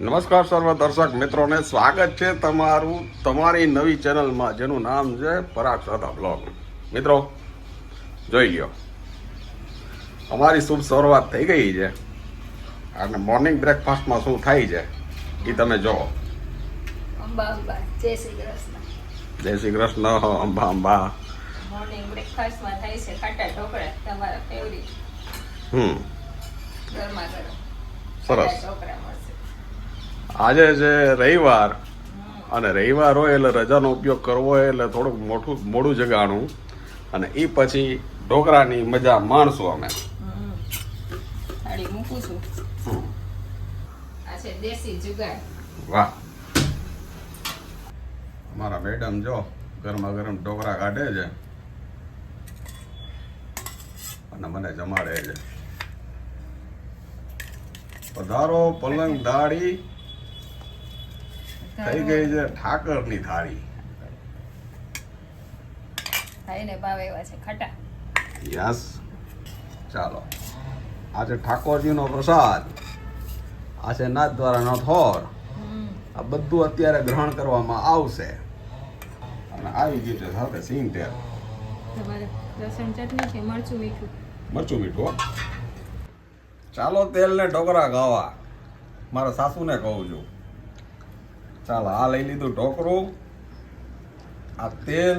નમસ્કાર સર્વ દર્શક મિત્રોને. સ્વાગત છે તમારું તમારી નવી ચેનલમાં જેનું નામ છે પરાગ સાદા બ્લોગ. મિત્રો જોઈ લ્યો. અમારી શુભ શરૂઆત થઈ ગઈ છે. અને મોર્નિંગ બ્રેકફાસ્ટમાં શું થાય છે એ તમે જો અંબા અંબા જય શ્રી કૃષ્ણ. જય શ્રી કૃષ્ણ અંબા અંબા. મોર્નિંગ બ્રેકફાસ્ટમાં થાય છે ખાટા ઢોકળા તમારા ફેવરિટ હમ. ગરમા ગરમ. સરસ. ઢોકળા આજે છે રવિવાર અને રવિવાર હોય એટલે રજાનો ઉપયોગ કરવો હોય એટલે થોડુંક મોટું મોડું જગાણું. અને એ પછી ઢોકળાની મજા માણશું અમે. મૂકું છું. આ છે દેશી જુગાડ વાહ. મારા મેડમ જો ગરમા ગરમ ઢોકળા કાઢે છે. અને મને જમાડે છે. પધારો પલંગ દાળી થઈ ગઈ છે ઠાકરની થાળી. ખાઈને ભાવ એવા છે ખટા. યસ. ચાલો. આજે ઠાકોરજીનો પ્રસાદ. આ છે નાથ દ્વારાનો થોર. આ બધું અત્યારે ગ્રહણ કરવામાં આવશે. અને આવી ગયું છે સાથે સિંગ તેલ. તમારે લસણ ચટણી કે મરચું મીઠું? મરચું મીઠું ચાલો તેલ ને ઢોકરા ગાવા. મારા સાસુને કહું છું. ચાલો આ લઈ લીધું ઢોકરું આ તેલ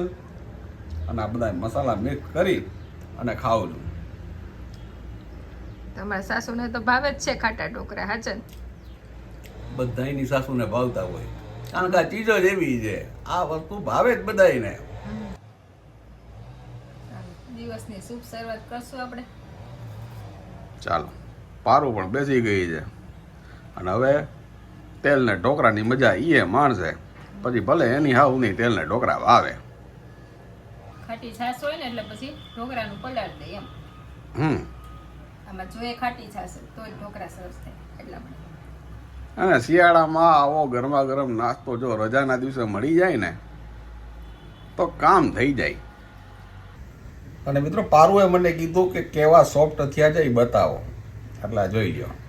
અને આ બધા મસાલા મિક્સ કરી અને ખાવું છું. તમારા સાસુને તો ભાવે જ છે ખાટા ઢોકરા હાચન બધાયની સાસુને ભાવતા હોય. કારણ કે આ ચીજો જ એવી છે. આ વસ્તુ ભાવે જ બધાયને. દિવસની શુભ શરૂઆત કરશું આપણે. ચાલો પારું પણ બેસી ગઈ છે. અને હવે તેલ ને ઢોકરાની મજા ઈએ માણશે પછી ભલે એની હાવ નહીં તેલ ને ઢોકરા આવે ખાટી છાશ હોય ને એટલે પછી ઢોકરાનું પલાળ દે એમ. હમ. આમાં જોઈએ ખાટી છાશ તો ઢોકરા ઢોકળા સરસ થાય એટલા માટે. અને શિયાળામાં આવો ગરમા ગરમ નાસ્તો જો રજાના દિવસે મળી જાય ને તો કામ થઈ જાય. અને મિત્રો પારુએ મને કીધું કે કેવા સોફ્ટ થયા જાય બતાવો. એટલા જોઈ લ્યો.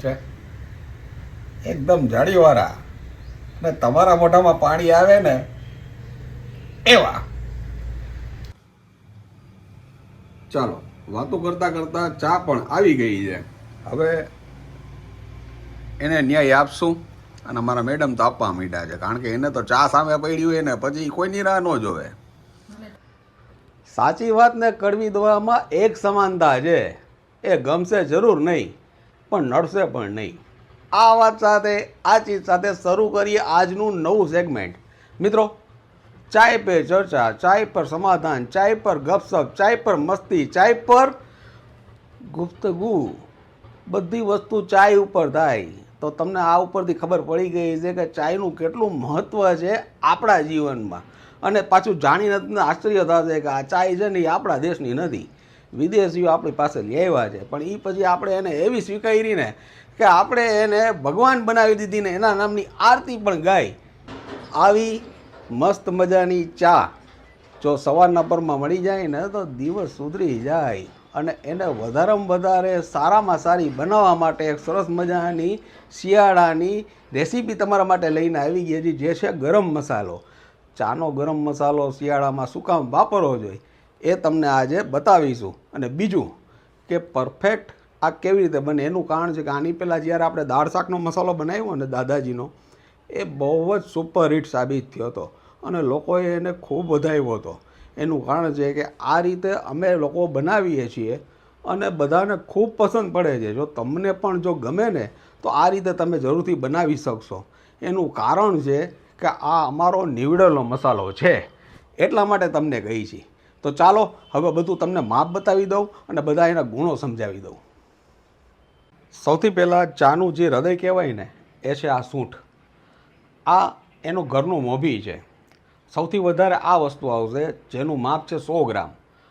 છે? એકદમ જાળીવાળા ને તમારા મોઢામાં પાણી આવે ને એવા. ચાલો વાતો કરતા કરતા ચા પણ આવી ગઈ છે. હવે એને ન્યાય આપશું અને મારા મેડમ તો આપવા માંડ્યા છે કારણ કે એને તો ચા સામે પડ્યું હોય ને પછી કોઈની રાહ ન જોવે. સાચી વાત ને કડવી દવામાં એક સમાનતા છે. એ ગમશે જરૂર નહીં. પણ નડશે પણ નહીં. આ વાત સાથે, આ ચીજ સાથે શરૂ કરીએ આજનું નવું સેગમેન્ટ મિત્રો, ચાય પે ચર્ચા, ચાય પર સમાધાન, ચાય પર ગપસપ, ચાય પર મસ્તી, ચાય પર ગુપ્તગુ બધી વસ્તુ ચાય ઉપર થાય. તો તમને આ ઉપરથી ખબર પડી ગઈ છે કે ચાયનું કેટલું મહત્ત્વ છે આપણા જીવનમાં. અને પાછું જાણીને તમને આશ્ચર્ય થશે કે આ ચાય છે ને એ આપણા દેશની નથી. વિદેશીઓ આપણી પાસે લેવા છે. પણ એ પછી આપણે એને એવી સ્વીકારી ને કે આપણે એને ભગવાન બનાવી દીધી ને એના નામની આરતી પણ ગાય આવી મસ્ત મજાની ચા જો સવારના પરમાં મળી જાય ને તો દિવસ સુધરી જાય અને એને વધારેમાં વધારે સારામાં સારી બનાવવા માટે એક સરસ મજાની શિયાળાની રેસીપી તમારા માટે લઈને આવી ગઈ છે જે છે ગરમ મસાલો. ચાનો ગરમ મસાલો શિયાળામાં શું કામ વાપરવો જોઈએ? એ તમને આજે બતાવીશું. અને બીજું કે પરફેક્ટ આ કેવી રીતે બને? એનું કારણ છે કે આની પહેલાં જ્યારે આપણે દાળ શાકનો મસાલો બનાવ્યો ને દાદાજીનો, એ બહુ જ સુપર હિટ સાબિત થયો હતો. અને લોકોએ એને ખૂબ વધાવ્યો હતો. એનું કારણ છે કે આ રીતે અમે લોકો બનાવીએ છીએ અને બધાને ખૂબ પસંદ પડે છે. જો તમને પણ જો ગમે ને, તો આ રીતે તમે જરૂરથી બનાવી શકશો. એનું કારણ છે કે આ અમારો નીવડેલો મસાલો છે. એટલા માટે તમને કહી છે. તો ચાલો હવે બધું તમને માપ બતાવી દઉં અને બધા એના ગુણો સમજાવી દઉં. સૌથી પહેલાં ચાનું જે હૃદય કહેવાય ને, એ છે આ સૂંઠ. આ એનું ઘરનું મોભી છે. સૌથી વધારે આ વસ્તુ આવશે જેનું માપ છે સો ગ્રામ.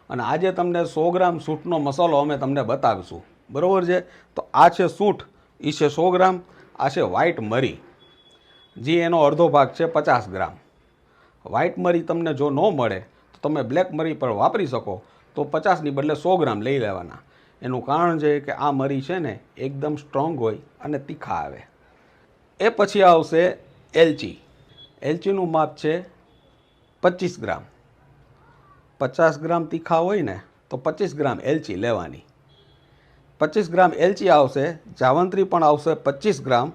અને આજે તમને સો ગ્રામ સૂંઠનો મસાલો અમે તમને બતાવીશું. બરાબર છે? તો આ છે સૂંઠ એ છે સો ગ્રામ, આ છે વ્હાઈટ મરી. જે, એનો અડધો ભાગ છે પચાસ ગ્રામ. વ્હાઈટ મરી તમને જો ન મળે તમે બ્લેક મરી પણ વાપરી શકો. તો પચાસની બદલે સો ગ્રામ લઈ લેવાના. એનું કારણ છે કે આ મરી છે ને એકદમ સ્ટ્રોંગ હોય અને તીખા આવે. એ પછી આવશે એલચી. એલચીનું માપ છે પચીસ ગ્રામ. પચાસ ગ્રામ તીખા હોય ને તો પચીસ ગ્રામ એલચી લેવાની. પચીસ ગ્રામ એલચી આવશે, જાવંત્રી પણ આવશે પચીસ ગ્રામ,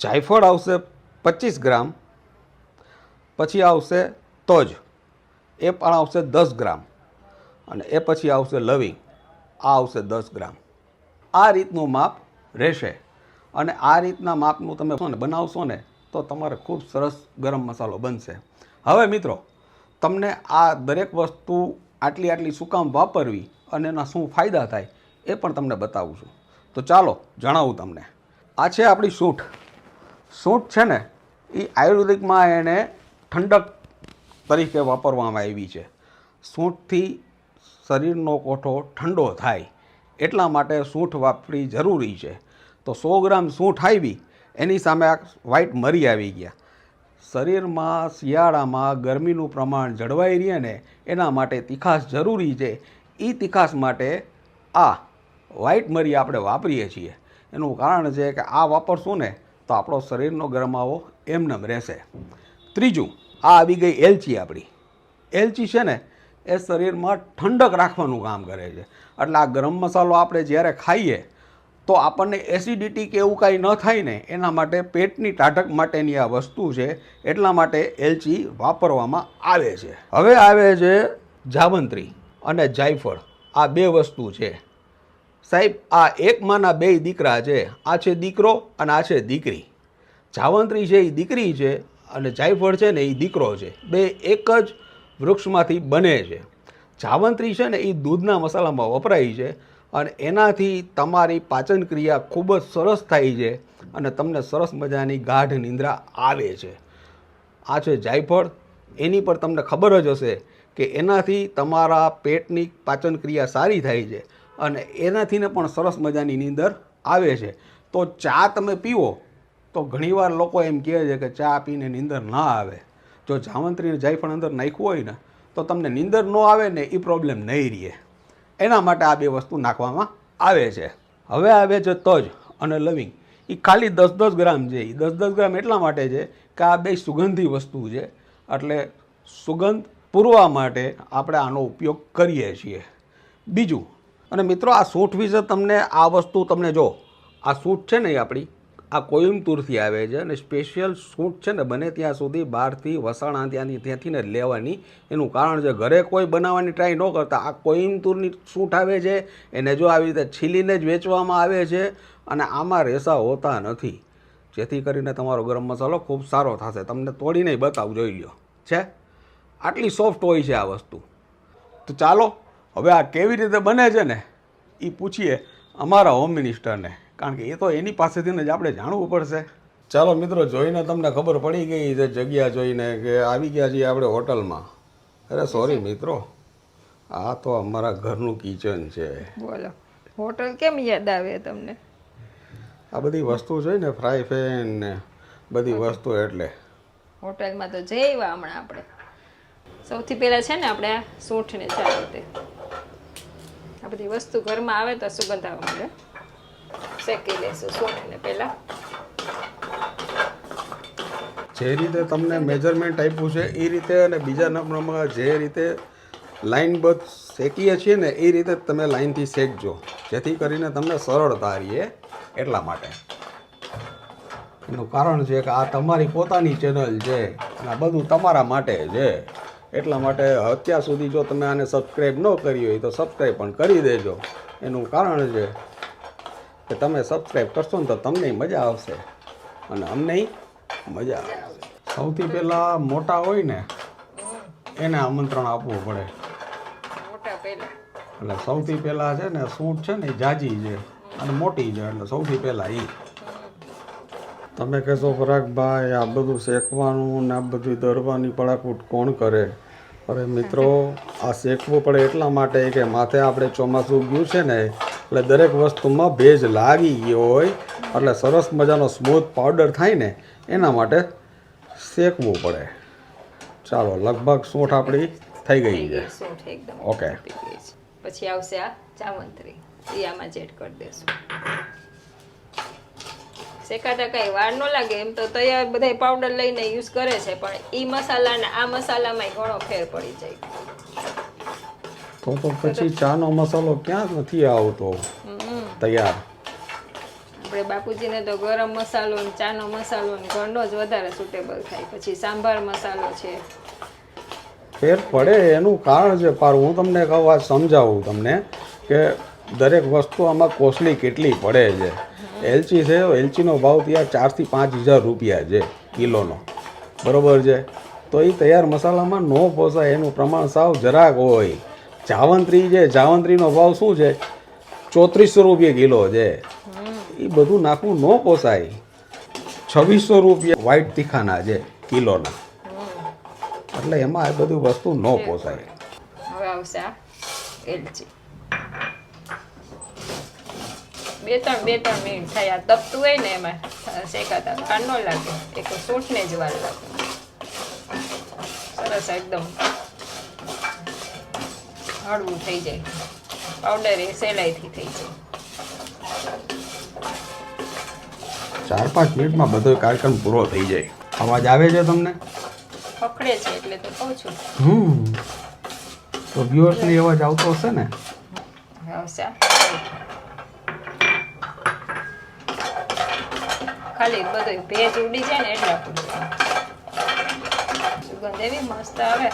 જાયફળ આવશે પચીસ ગ્રામ, પછી આવશે તજ. એ પણ આવશે દસ ગ્રામ. અને એ પછી આવશે લવિંગ. આ આવશે દસ ગ્રામ. આ રીતનું માપ રહેશે. અને આ રીતના માપનું તમે બનાવશો ને, તો તમારે ખૂબ સરસ ગરમ મસાલો બનશે. હવે મિત્રો, તમને આ દરેક વસ્તુ આટલી આટલી શું કામ વાપરવી અને એના શું ફાયદા થાય એ પણ તમને બતાવું છું. તો ચાલો, જણાવું તમને. આ છે આપણી સૂંઠ સૂંઠ છે ને એ આયુર્વેદિકમાં એને ઠંડક તરીકે વાપરવામાં આવી છે. સૂંઠથી શરીરનો કોઠો ઠંડો થાય એટલા માટે સૂંઠ વાપરી જરૂરી છે. તો સો ગ્રામ સૂંઠ આવી, એની સામે આ વ્હાઇટ મરી આવી ગયા. શરીરમાં શિયાળામાં ગરમીનું પ્રમાણ જળવાઈ રહે ને એના માટે તીખાશ જરૂરી છે. એ તીખાશ માટે આ વ્હાઇટ મરી આપણે વાપરીએ છીએ. એનું કારણ છે કે આ વાપરશું ને તો આપણો શરીરનો ગરમાવો એમનેમ રહેશે. ત્રીજું આ આવી ગઈ એલચી આપણી. એલચી છે ને, એ શરીરમાં ઠંડક રાખવાનું કામ કરે છે. એટલે આ ગરમ મસાલો આપણે જ્યારે ખાઈએ, તો આપણને એસિડિટી કે એવું કાંઈ ન થાય ને, એના માટે પેટની ટાઢક માટેની આ વસ્તુ છે, એટલા માટે એલચી વાપરવામાં આવે છે. હવે આવે છે જાવંત્રી અને જાયફળ. આ બે વસ્તુ છે. સાહેબ, આ એકમાંના બે દીકરા છે. આ છે દીકરો અને આ છે દીકરી. જાવંત્રી છે એ દીકરી છે અને જાયફળ છે ને એ દીકરો છે. બે એક જ વૃક્ષમાંથી બને છે. જાવંત્રી છે ને એ દૂધના મસાલામાં વપરાય છે અને એનાથી તમારી પાચન ક્રિયા ખૂબ જ સરસ થાય છે અને તમને સરસ મજાની ગાઢ નિંદ્રા આવે છે. આ છે જાયફળ. એની પર તમને ખબર જ હશે કે એનાથી તમારા પેટની પાચન ક્રિયા સારી થાય છે અને એનાથીને પણ સરસ મજાની નીંદર આવે છે. તો ચા તમે પીવો. તો ઘણીવાર લોકો એમ કહે છે કે ચા પીને નીંદર ના આવે. જો જામંત્રીને જાયફળ અંદર નાખ્યું હોય ને, તો તમને નીંદર ન આવે ને એ પ્રોબ્લેમ નહીં રહે. એના માટે આ બે વસ્તુ નાખવામાં આવે છે. હવે આવે છે તજ અને લવિંગ. એ ખાલી દસ દસ ગ્રામ છે. એ દસ દસ ગ્રામ એટલા માટે છે કે આ બે સુગંધી વસ્તુ છે. એટલે સુગંધ પૂરવા માટે આપણે આનો ઉપયોગ કરીએ છીએ. બીજું, અને મિત્રો આ સૂટ વિશે તમને આ વસ્તુ તમને જો, આ સૂટ છે ને એ આપણી આ કોઇમ્બતુરથી આવે છે અને સ્પેશિયલ સૂટ છે ને બને ત્યાં સુધી બહારથી વસાણા ત્યાંની ત્યાંથી ને લેવાની. એનું કારણ છે ઘરે કોઈ બનાવવાની ટ્રાય ન કરતા. આ કોઇમ્બતુરની સૂટ આવે છે, એને જો આવી રીતે છીલીને જ વેચવામાં આવે છે અને આમાં રેસા હોતા નથી. જેથી કરીને તમારો ગરમ મસાલો ખૂબ સારો થશે. તમને તોડીને બતાવું, જોઈ લો છે? આટલી સોફ્ટ હોય છે આ વસ્તુ. તો ચાલો, હવે આ કેવી રીતે બને છે ને એ પૂછીએ અમારા હોમ મિનિસ્ટરને કારણ કે એ તો એની પાસેથી જ આપણે જાણવું પડશે. ચાલો મિત્રો જોઈને તમને ખબર પડી ગઈ છે જગ્યા જોઈને કે આવી ગયા છીએ આપણે હોટલમાં. અરે સોરી મિત્રો આ તો અમારા ઘરનું કિચન છે. બોલો હોટલ કેમ યાદ આવે તમને? આ બધી વસ્તુ છે ને ફ્રાય પેન ને બધી વસ્તુ એટલે. હોટલમાં તો જઈ હમણાં આપણે. સૌથી પહેલાં છે ને આપણે આ સૂંઠને ચા રીતે આ બધી વસ્તુ ઘરમાં આવે તો સુગંધ આવવા મળે શેકી લઈશું સૂંઠને પહેલાં જે રીતે તમને મેજરમેન્ટ આપ્યું છે એ રીતે અને બીજા નંબરમાં જે રીતે લાઇનબદ્ધ શેકીએ છીએ ને એ રીતે તમે લાઇનથી શેકજો. જેથી કરીને તમને સરળતા રહીએ એટલા માટે. એનું કારણ છે કે આ તમારી પોતાની ચેનલ છે અને આ બધું તમારા માટે છે. એટલા માટે અત્યાર સુધી જો તમે આને સબસ્ક્રાઈબ ન કરી હોય તો સબસ્ક્રાઈબ પણ કરી દેજો. એનું કારણ છે કે તમે સબસ્ક્રાઈબ કરશો ને તો તમને મજા આવશે. અને અમને મજા આવશે. સૌથી પહેલાં મોટા હોય ને એને આમંત્રણ આપવું પડે. એટલે સૌથી પહેલાં છે ને સૂટ છે ને એ જાજી છે અને મોટી છે એટલે સૌથી પહેલાં એ તમે કહેશો પરાગભાઈ આ બધું શેકવાનું ને આ બધું દરવાની પડાકૂટ કોણ કરે? અરે મિત્રો આ શેકવું પડે એટલા માટે કે માથે આપણે ચોમાસું ગયું છે ને એટલે દરેક વસ્તુમાં ભેજ લાગી ગયો હોય એટલે સરસ મજાનો સ્મૂથ પાવડર થાય ને એના માટે શેકવું પડે. ચાલો લગભગ સૂંઠ આપણી થઈ ગઈ છે. સૂંઠ એકદમ ઓકે. પછી આવશે આ ચાવંતરી એ આમાં જ કરી દેશું. શેકાતા કઈ વાર ન લાગે. એમ તો તૈયાર બધા પાવડર લઈને યુઝ કરે છે પણ એ મસાલા ને આ મસાલામાં ઘણો ફેર પડી જાય. તો તો પછી ચાનો મસાલો ક્યાં નથી આવતો. તૈયાર. આપણે બાપુજીને તો ગરમ મસાલો ને ચાનો મસાલો ને ઘરનો જ વધારે સુટેબલ થાય. પછી સાંભાર મસાલો છે. ફેર પડે એનું કારણ છે પાર. હું તમને કહું સમજાવું તમને કે દરેક વસ્તુ આમાં કોસ્ટલી કેટલી પડે છે. એલચી છે એલચીનો ભાવ ત્યાં ચારથી પાંચ હજાર રૂપિયા છે કિલોનો. બરોબર છે? તો એ તૈયાર મસાલામાં ન પોસાય. એનું પ્રમાણ સાવ જરાક હોય. જાવંત્રી છે જાવંત્રીનો ભાવ શું છે? ચોત્રીસો રૂપિયા કિલો છે. એ બધું નાખવું ન પોસાય. છવ્વીસો રૂપિયા વ્હાઈટ તીખાના છે કિલોના. એટલે એમાં આ બધું વસ્તુ ન પોસાય. હવે આવશે આ એલચી. બે ત્રણ બે ત્રણ મિનિટ થયા. તપતું હોય ને એમાં શેકાતા. ઠંડ ન લાગે. એક સૂંઠને જ વાર લાગે. સરસ એકદમ. હળવું થઈ જાય. પાવડર એ સહેલાઈથી થઈ જાય. ચાર પાંચ મિનિટમાં બધો કાર્યક્રમ પૂરો થઈ જાય. અવાજ આવે છે તમને? પકડે છે એટલે તો કહું છું. હમ. તો વ્યુઅર્સની અવાજ આવતો હશે ને? આવશે. ખાલી બધું ભેજ ઉડી જાય ને એટલા પૂરતું સુગંધ એવી મસ્ત આવે.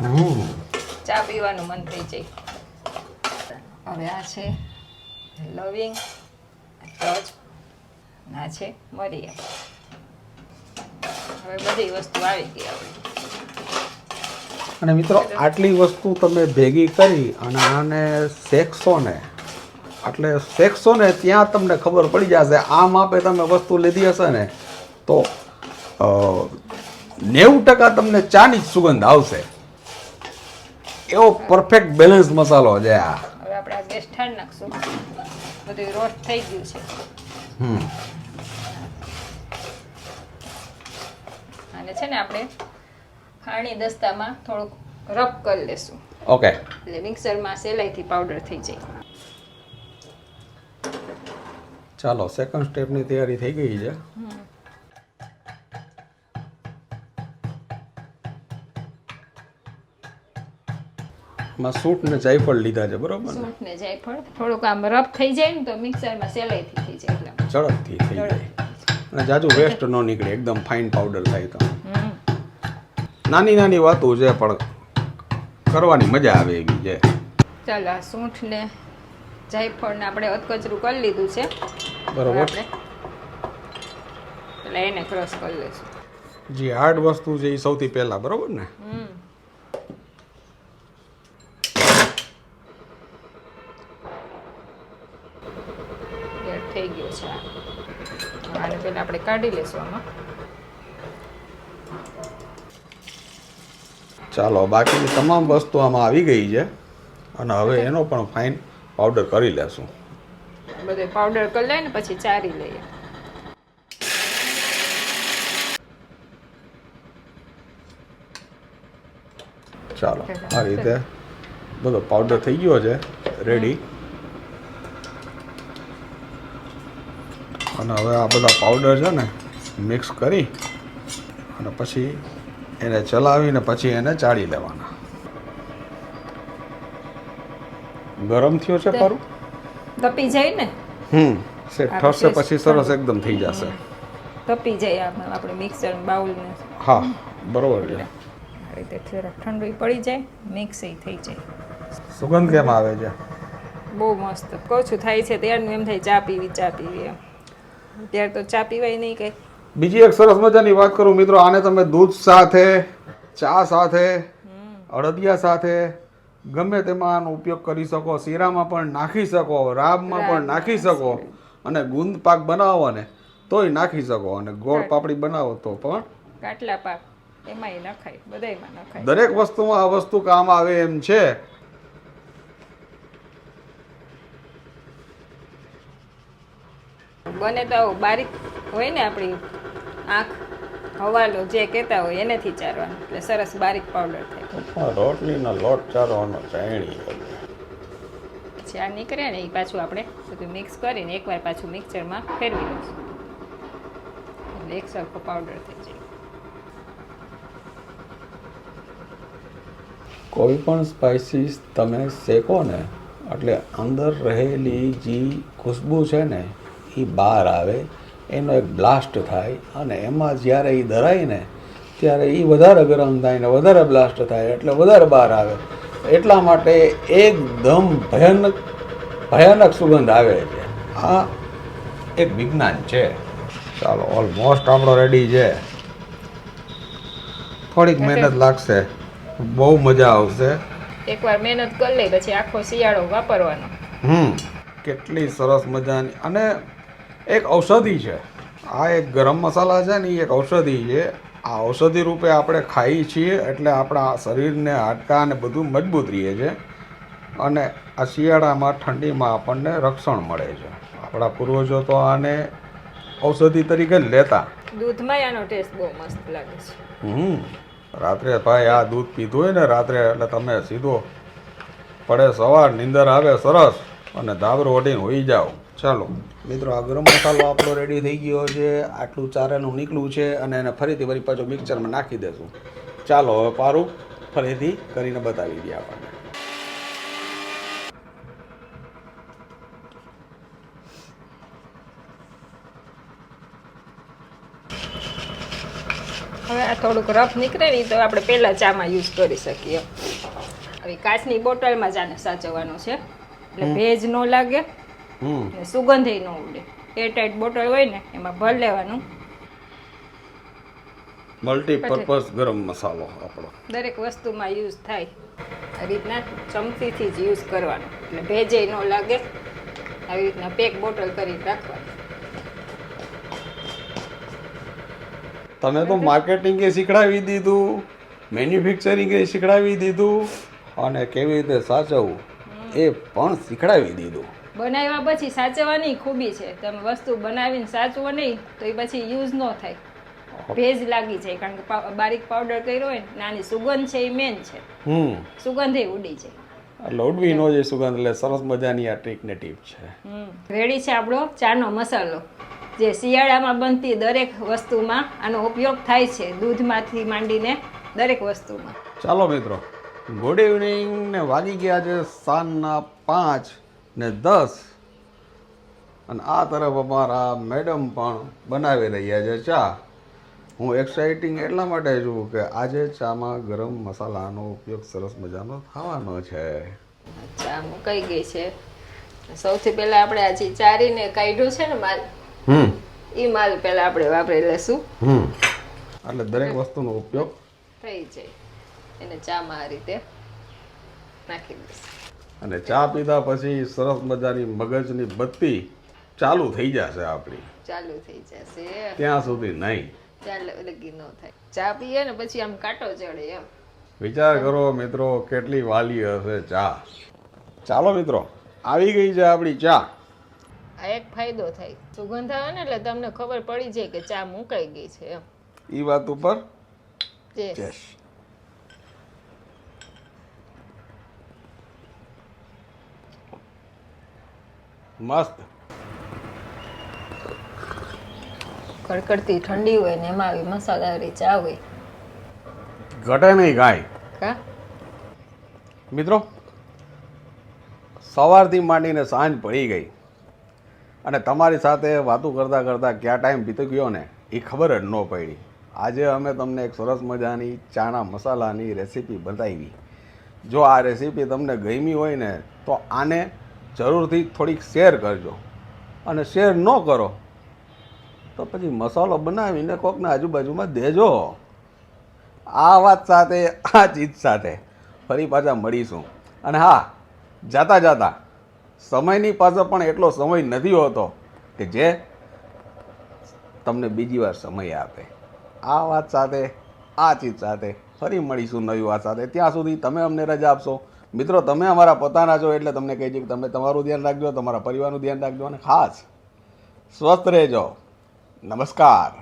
હમ. ચા પીવાનું મન થઈ જાય. હવે આ છે લવિંગ ટચ આ છે મરિયા હવે બધી વસ્તુ આવી ગઈ આપણી અને મિત્રો આટલી વસ્તુ તમે ભેગી કરી અને આને શેકશો ને એટલે શેકશો ને ત્યાં તમને ખબર પડી જશે આ માપે તમે વસ્તુ લીધી હશે ને તો નેવું ટકા તમને ચાની જ સુગંધ આવશે. એવો પરફેક્ટ બેલેન્સ મસાલો છે આ. હવે આપણે આ ગેસ ઠાર નાખશું. બધું રોસ્ટ થઈ ગયું છે. હમ. અને છે ને આપણે ખાણી દસ્તામાં થોડુંક રબ કરી લેશું. ઓકે એટલે મિક્સરમાં સેલાઈથી પાવડર થઈ જાય. ચાલો સેકન્ડ સ્ટેપની તૈયારી થઈ ગઈ છે. માં સૂટ ને જાયફળ લીધા છે બરોબર ને? સૂંઠ ને જાયફળ. થોડુંક આમ રફ થઈ જાય ને તો મિક્સરમાં સેલાઈથી થઈ જાય એટલે. ઝડપથી થઈ જાય. અને જાજુ વેસ્ટ ન નીકળે એકદમ ફાઇન પાવડર થાય તો. નાની નાની વાતો છે પણ કરવાની મજા આવે એવી છે. ચાલો આ સૂંઠ ને જાયફળ ને આપણે અધકચરું કરી લીધું છે. બરોબર. એટલે એને ક્રોસ કરી લઈશું. જે હાર્ડ વસ્તુ છે એ સૌથી પહેલા બરોબર ને હમ એડ થઈ ગયો છે આ હવે આને પહેલા આપણે કાઢી આમાં. ચાલો બાકીની તમામ વસ્તુ આમાં આવી ગઈ છે. અને હવે એનો પણ ફાઇન પાવડર કરી લેશું. બધે પાવડર કરી લઈએ ને પછી ચારી લઈએ. ચાલો આ રીતે બધો પાવડર થઈ ગયો છે રેડી અને હવે આ બધા પાવડર છે ને મિક્સ કરી અને પછી એને ચલાવીને પછી એને ચાળી લેવાના. ગરમ થયો છે ખરું તપી જાય ને? હમ. સે ઠરશે પછી સરસ એકદમ થઈ જશે. તપી જાય આમાં આપણે મિક્સર બાઉલને હા બરોબર છે. આ રીતે થોડા ઠંડી પડી જાય મિક્સ થઈ જાય. સુગંધ કેમ આવે છે? બહુ મસ્ત. કહું છું થાય છે ત્યારનું એમ થાય ચા પીવી ચા પીવી એમ. ત્યારે તો ચા પીવાય નહીં કંઈ. બીજી એક સરસ મજાની વાત કરું મિત્રો આને તમે દૂધ સાથે ચા સાથે અડદિયા સાથે ગમે તેમાં આનો ઉપયોગ કરી શકો શીરામાં પણ નાખી શકો રાબમાં પણ નાખી શકો અને ગુંદ પાક બનાવો ને તોય નાખી શકો અને ગોળ પાપડી બનાવો તો પણ કાટલા પાક એમાંય નખાય બધાયમાં નખાય. દરેક વસ્તુમાં આ વસ્તુ કામ આવે એમ છે. બને તો આવું બારીક હોય ને આપણી આંખ હવાલો જે કહેતા હોય એનેથી ચારવાનું. એટલે સરસ બારીક પાવડર થાય. રોટલીનો લોટ ચારવાનો ચાણી પછી આ નીકળે ને એ પાછું આપણે બધું મિક્સ કરીને એકવાર પાછું મિક્સરમાં ફેરવી લઈશું. એટલે એક સરખો પાવડર થઈ જાય. કોઈ પણ સ્પાઇસીસ તમે શેકો ને એટલે અંદર રહેલી જે ખુશ્બુ છે ને એ બહાર આવે એનો એક બ્લાસ્ટ થાય અને એમાં જ્યારે એ દરાય ને ત્યારે એ વધારે ગરમ થાય ને વધારે બ્લાસ્ટ થાય એટલે વધારે બહાર આવે. એટલા માટે એકદમ ભયાનક ભયાનક સુગંધ આવે છે. આ એક વિજ્ઞાન છે. ચાલો ઓલમોસ્ટ આપણો રેડી છે. થોડીક મહેનત લાગશે. બહુ મજા આવશે. એકવાર મહેનત કરી લઈ પછી આખો શિયાળો વાપરવાનો. હમ કેટલી સરસ મજાની. અને એક ઔષધિ છે. આ એક ગરમ મસાલા છે ને એ એક ઔષધિ છે. આ ઔષધિ રૂપે આપણે ખાઈએ છીએ એટલે આપણા શરીરને હાડકા અને બધું મજબૂત રહે છે અને આ શિયાળામાં ઠંડીમાં આપણને રક્ષણ મળે છે. આપણા પૂર્વજો તો આને ઔષધિ તરીકે જ લેતા. દૂધમાં આનો ટેસ્ટ બહુ મસ્ત લાગે છે. હમ. રાત્રે ભાઈ આ દૂધ પીધું હોય ને રાત્રે એટલે તમે સીધો પડે સવાર નીંદર આવે સરસ અને ધાબરો ઓઢીને હોઈ જાઓ. ચાલો. મિત્રો આ ગરમ મસાલો આપણો રેડી થઈ ગયો છે. આટલું ચારાનું નીકળ્યું છે અને એને ફરીથી વળી પાછો મિક્સરમાં નાખી દેશું. ચાલો હવે પારું ફરીથી કરીને બતાવી દઈએ આપણને. હવે આ થોડુંક રફ નીકળે ને તો આપણે પહેલાં ચામાં યુઝ કરી શકીએ. હવે કાચની બોટલમાં જ આને સાચવવાનો છે. એટલે ભેજ ન લાગે. સુગંધે ન ઉડે. એરટાઈટ બોટલ હોય ને એમાં ભર લેવાનું. મલ્ટીપર્પઝ ગરમ મસાલો આપણો. દરેક વસ્તુમાં યુઝ થાય. આ રીતના ચમચીથી જ યુઝ કરવાનો. એટલે ભેજે ન લાગે. આવી રીતના પેક બોટલ કરી રાખવાની. તમે તો માર્કેટિંગે શીખડાવી દીધું મેન્યુફેક્ચરિંગે શીખડાવી દીધું અને કેવી રીતે સાચવવું એ પણ શીખડાવી દીધું. બનાવ્યા પછી સાચવવાની ખૂબી છે. તમે વસ્તુ બનાવીને સાચવો નહીં તો એ પછી યુઝ ન થાય. ભેજ લાગી જાય કારણ કે બારીક પાવડર કર્યો હોય ને નાની સુગંધ છે એ મેન છે. હમ. એ ઉડી જાય. એટલે ઉડવી નો જે સુગંધ એટલે સરસ મજાની આ ટ્રીક ને ટીપ છે. રેડી છે આપણો ચાનો મસાલો. જે શિયાળામાં બનતી દરેક વસ્તુમાં આનો ઉપયોગ થાય છે દૂધમાંથી માંડીને દરેક વસ્તુમાં. ચાલો મિત્રો ગુડ ઇવનિંગ ને વાગી ગયા છે સાંજના પાંચ. ને દસ. અને આ તરફ અમારા મેડમ પણ બનાવી રહ્યા છે ચા. હું એક્સાઇટિંગ એટલા માટે છું કે આજે ચામાં ગરમ મસાલાનો ઉપયોગ સરસ મજાનો થવાનો છે. ચા મુકાઈ ગઈ છે. સૌથી પહેલા આપણે આજે ચારીને કાઢ્યું છે ને માલ? હમ. એ માલ પહેલા આપણે વાપરી લેશું હમ. એટલે દરેક વસ્તુનો ઉપયોગ થઈ જાય. એને ચામાં આ રીતે નાખી દઈશ. અને ચા પીધા પછી સરસ મજાની મગજની બત્તી ચાલુ થઈ જશે આપણી. ચાલુ થઈ જશે. ત્યાં સુધી નહીં. ચાલ લગી ન થાય. ચા પીએ ને પછી આમ કાંટો ચડે એમ. વિચાર કરો મિત્રો કેટલી વાલી હશે ચા. ચાલો મિત્રો આવી ગઈ છે આપણી ચા. આ એક ફાયદો થાય. સુગંધ આવે ને એટલે તમને ખબર પડી જાય કે ચા મુકાઈ ગઈ છે એમ. એ વાત ઉપર જે મસ્ત. કડકડતી ઠંડી હોય ને એમાં આવી મસાલાવાળી ચા હોય. ઘટે નહીં કાંઈ. કા? મિત્રો સવારથી માંડીને સાંજ પડી ગઈ. અને તમારી સાથે વાતો કરતાં કરતાં ક્યાં ટાઈમ બીતો ગયો ને એ ખબર જ ન પડી. આજે અમે તમને એક સરસ મજાની ચાના મસાલાની રેસીપી બતાવી. જો આ રેસીપી તમને ગમી હોય ને તો આને જરૂરથી થોડીક શેર કરજો. અને શેર ન કરો, તો પછી મસાલો બનાવીને કોકને આજુબાજુમાં દેજો. આ વાત સાથે, આ ચીજ સાથે ફરી પાછા મળીશું. અને હા, જાતા જાતા, સમયની પાસે પણ એટલો સમય નથી હોતો કે જે તમને બીજી વાર સમય આપે. આ વાત સાથે, આ ચીજ સાથે ફરી મળીશું નવી વાત સાથે. ત્યાં સુધી તમે અમને રજા આપશો. મિત્રો, તમે અમારા પોતાના છો એટલે તમને કહી છે કે તમે તમારું ધ્યાન રાખજો, તમારા પરિવારનું ધ્યાન રાખજો અને ખાસ સ્વસ્થ રહેજો. નમસ્કાર.